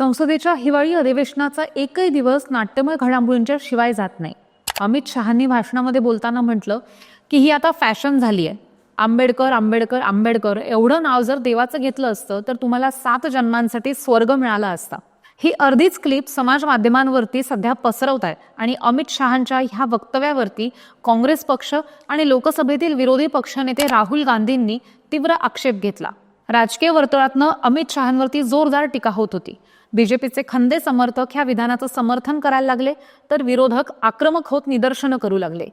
संसदेच्या हिवाळी अधिवेशनाचा एकही दिवस नाट्यमय घडामोडींच्या शिवाय जात नाही. अमित शहांनी भाषणामध्ये बोलताना म्हटलं की ही आता फॅशन झाली आहे आंबेडकर आंबेडकर आंबेडकर एवढं नाव जर देवाचं घेतलं असतं तर तुम्हाला सात जन्मांसाठी स्वर्ग मिळाला असता. ही अर्धीच क्लिप समाज माध्यमांवरती सध्या पसरवत आहे आणि अमित शहांच्या ह्या वक्तव्यावरती काँग्रेस पक्ष आणि लोकसभेतील विरोधी पक्षनेते राहुल गांधींनी तीव्र आक्षेप घेतला. राजकीय वर्तुळातनं अमित शहांवरती जोरदार टीका होत होती. बीजेपीचे खंदे समर्थक ह्या विधानाचं समर्थन करायला लागले तर विरोधक आक्रमक होत निदर्शनं करू लागले.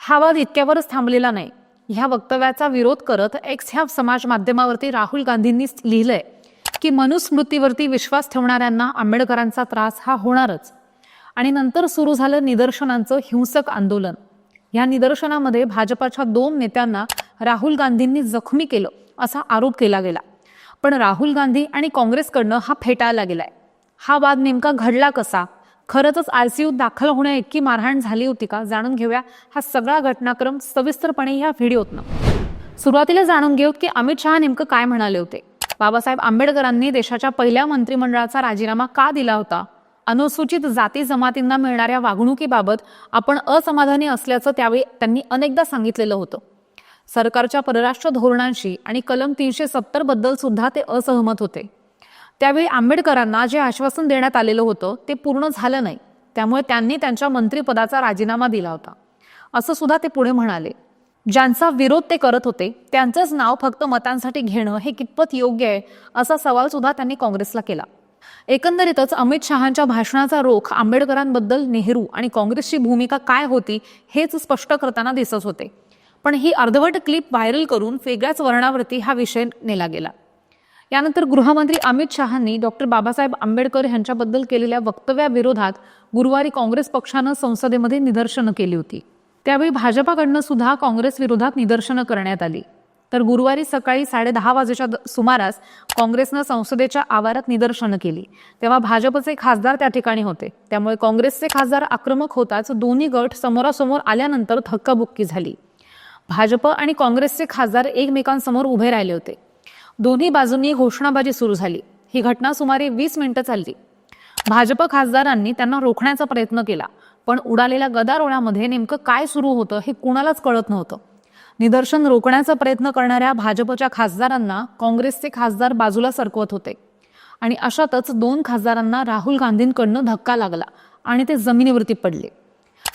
हा वाद इतक्यावरच थांबलेला नाही. ह्या वक्तव्याचा विरोध करत एक्स ह्या समाज माध्यमावरती राहुल गांधींनी लिहिलंय की मनुस्मृतीवरती विश्वास ठेवणाऱ्यांना आंबेडकरांचा त्रास हा होणारच. आणि नंतर सुरू झालं निदर्शनांचं हिंसक आंदोलन. या निदर्शनामध्ये भाजपाच्या दोन नेत्यांना राहुल गांधींनी जखमी केलं असा आरोप केला गेला. पण राहुल गांधी आणि काँग्रेसकडनं हा फेटाळला गेलाय हा वाद नेमका घडला कसा? खरंच आयसीयूत दाखल होण्या इतकी मारहाण झाली होती का? जाणून घेऊया हा सगळा घटनाक्रम सविस्तरपणे या व्हिडिओतनं. सुरुवातीला जाणून घेऊ की अमित शहा नेमकं काय म्हणाले होते? बाबासाहेब आंबेडकरांनी देशाच्या पहिल्या मंत्रिमंडळाचा राजीनामा का दिला होता? अनुसूचित जाती जमातींना मिळणाऱ्या वागणुकीबाबत आपण असमाधानी असल्याचं त्यावेळी त्यांनी अनेकदा सांगितलेलं होतं. सरकारच्या परराष्ट्र धोरणांशी आणि कलम तीनशे सत्तरबद्दल सुद्धा ते असहमत होते. त्यावेळी आंबेडकरांना जे आश्वासन देण्यात आलेलं होतं ते पूर्ण झालं नाही. त्यामुळे त्यांनी त्यांच्या मंत्रिपदाचा राजीनामा दिला होता. असं सुद्धा ते पुढे म्हणाले. ज्यांचा विरोध ते करत होते त्यांचंच नाव फक्त मतांसाठी घेणं हे कितपत योग्य आहे असा सवाल सुद्धा त्यांनी काँग्रेसला केला. एकंदरीतच अमित शहांच्या भाषणाचा रोख आंबेडकरांबद्दल नेहरू आणि काँग्रेसची भूमिका काय होती हेच स्पष्ट करताना दिसत होते. पण ही अर्धवट क्लिप व्हायरल करून वेगळ्याच वर्णावरती हा विषय नेला गेला. यानंतर गृहमंत्री अमित शहांनी डॉक्टर बाबासाहेब आंबेडकर यांच्याबद्दल केलेल्या वक्तव्याविरोधात गुरुवारी काँग्रेस पक्षानं संसदेमध्ये निदर्शनं केली होती. त्यावेळी भाजपाकडनं सुद्धा काँग्रेस विरोधात निदर्शनं करण्यात आली. तर गुरुवारी सकाळी साडेदहा वाजेच्या द- सुमारास काँग्रेसनं संसदेच्या आवारात निदर्शनं केली. तेव्हा भाजपचे खासदार त्या ठिकाणी होते. त्यामुळे काँग्रेसचे खासदार आक्रमक होताच दोन्ही गट समोरासमोर आल्यानंतर थक्काबुक्की झाली. भाजप आणि काँग्रेसचे खासदार एकमेकांसमोर उभे राहिले होते. दोन्ही बाजूंनी घोषणाबाजी सुरू झाली. ही घटना सुमारे वीस मिनिटं चालली. भाजप खासदारांनी त्यांना रोखण्याचा प्रयत्न केला पण उडालेल्या गदारोळामध्ये नेमकं काय सुरू होतं हे कुणालाच कळत नव्हतं. निदर्शन रोखण्याचा प्रयत्न करणाऱ्या भाजपच्या खासदारांना काँग्रेसचे खासदार बाजूला सरकवत होते. आणि अशातच दोन खासदारांना राहुल गांधींकडनं धक्का लागला आणि ते जमिनीवरती पडले.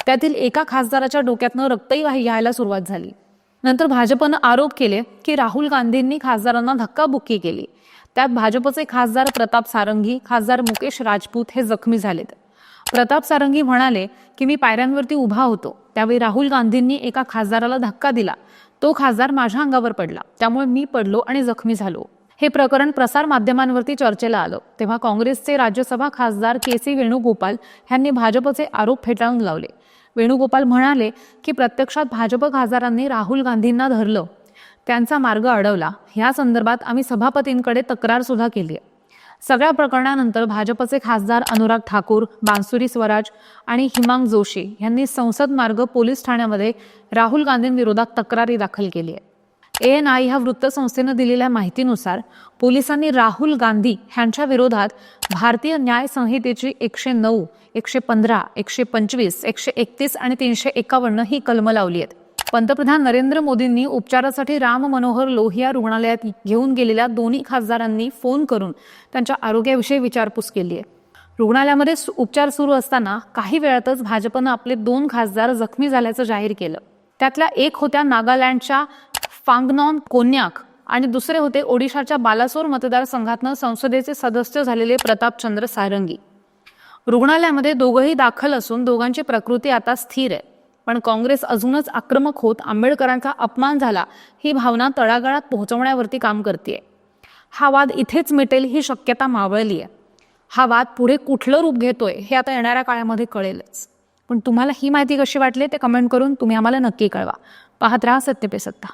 त्यातील एका खासदाराच्या डोक्यातनं रक्तही वाही यायला सुरुवात झाली. नंतर भाजपनं आरोप केले की राहुल गांधींनी खासदारांना धक्काबुक्की केली. त्यात भाजपचे खासदार प्रताप सारंगी खासदार मुकेश राजपूत हे जखमी झालेत. प्रताप सारंगी म्हणाले की मी पायऱ्यांवरती उभा होतो. त्यावेळी राहुल गांधींनी एका खासदाराला धक्का दिला. तो खासदार माझ्या अंगावर पडला. त्यामुळे मी पडलो आणि जखमी झालो. हे प्रकरण प्रसार माध्यमांवरती चर्चेला आलं. तेव्हा काँग्रेसचे राज्यसभा खासदार के सी वेणुगोपाल यांनी भाजपचे आरोप फेटाळून लावले. वेणुगोपाल म्हणाले की प्रत्यक्षात भाजप खासदारांनी राहुल गांधींना धरलं. त्यांचा मार्ग अडवला. या संदर्भात आम्ही सभापतींकडे तक्रार सुद्धा केली आहे सगळ्या प्रकरणानंतर भाजपचे खासदार अनुराग ठाकूर बांसुरी स्वराज आणि हिमांग जोशी यांनी संसद मार्ग पोलीस ठाण्यामध्ये राहुल गांधींविरोधात तक्रारी दाखल केली आहे ए एन आय ह्या वृत्तसंस्थेनं दिलेल्या माहितीनुसार पोलिसांनी राहुल गांधी ह्यांच्या विरोधात भारतीय न्याय संहितेची एकशे नऊ एकशे पंधरा एकशे पंचवीस एकशे एकतीस आणि तीनशे एकावन्न ही कलमं लावली आहेत. पंतप्रधान नरेंद्र मोदींनी उपचारासाठी राम मनोहर लोहिया रुग्णालयात घेऊन गेलेल्या दोन्ही खासदारांनी फोन करून त्यांच्या आरोग्याविषयी विचारपूस केली आहे. रुग्णालयामध्ये सु- उपचार सुरू असताना काही वेळातच भाजपनं आपले दोन खासदार जखमी झाल्याचं जाहीर केलं. त्यातल्या एक होत्या नागालँडच्या फांगनॉन कोन्याक आणि दुसरे होते ओडिशाच्या बालासोर मतदारसंघातनं संसदेचे सदस्य झालेले प्रतापचंद्र सारंगी. रुग्णालयामध्ये दोघंही दाखल असून दोघांची प्रकृती आता स्थिर आहे. पण काँग्रेस अजूनच आक्रमक होत आंबेडकरांचा अपमान झाला ही भावना तळागाळात पोहोचवण्यावरती काम करते हा वाद इथेच मिटेल ही शक्यता मावळली आहे. हा वाद पुढे कुठलं रूप घेतोय हे आता येणाऱ्या काळामध्ये कळेलच. पण तुम्हाला ही माहिती कशी वाटली ते कमेंट करून तुम्ही आम्हाला नक्की कळवा. पाहत राहा सत्य पे सत्ता.